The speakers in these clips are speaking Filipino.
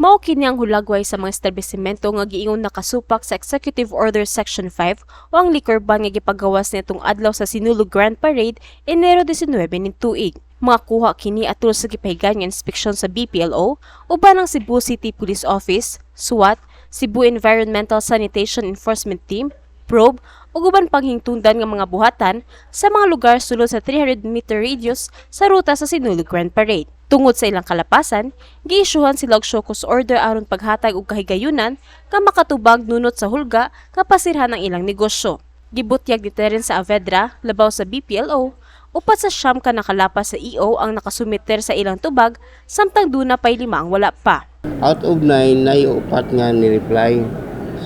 Mao kini ang hulagway sa mga establisimento nga giingon nakasupak sa Executive Order Section 5 o ang liquor ban nga gipagawas nitong adlaw sa Sinulog Grand Parade Enero 19 ning tuig. Mga kuha kini atol sa gipahigan nga inspeksyon sa BPLO uban ang Cebu City Police Office, SWAT, Cebu Environmental Sanitation Enforcement Team, probe ug uban pang hingtungdan nga mga buhatan sa mga lugar sulod sa 300 meter radius sa ruta sa Sinulog Grand Parade. Tungod sa ilang kalapasan, giisyuhan sila og shokus order aron paghatag og kahigayunan nga makatubag nunot sa hulga kapasirhan ang ilang negosyo. Gibutyag ni Terence sa Avedra, labaw sa BPLO, upat sa siyam ka nakalapas sa EO ang nakasumiter sa ilang tubag, samtang duna pay lima ang wala pa. Out of nine, na upat nga ni-reply.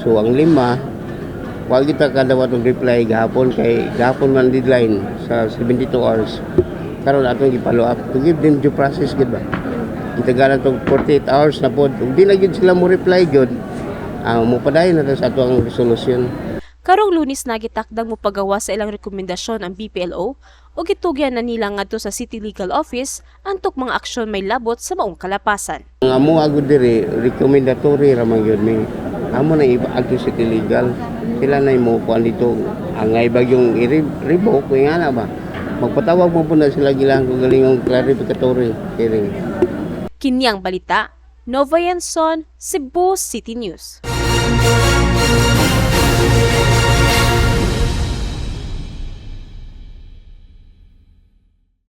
So, ang lima, wag kita kadawat og reply gahapon kay gahapon man deadline sa 72 hours. Karon atong gi-follow up to give them due process gid ba. Gitagalan tog 48 hours na pod. Ug di na gid sila mo reply gud. Ah, mo padayon na sa ato ang resolution. Karong lunis na gitakdang mo pagawa sa ilang rekomendasyon ang BPLO o gitugyan na nila ngadto sa City Legal Office antok mga aksyon may labot sa maong kalapasan. Ang amo agud diri recommendatory ra man gyud mi. Amo na iba agto sa illegal. Sila na mo kuan dito ang ngay bagyong i-revoke kay nga na ba. Magpatawag mo po na sila gilang kung galingong clarificatory hearing. Kinyang balita, Nova Yanson, Cebu City News.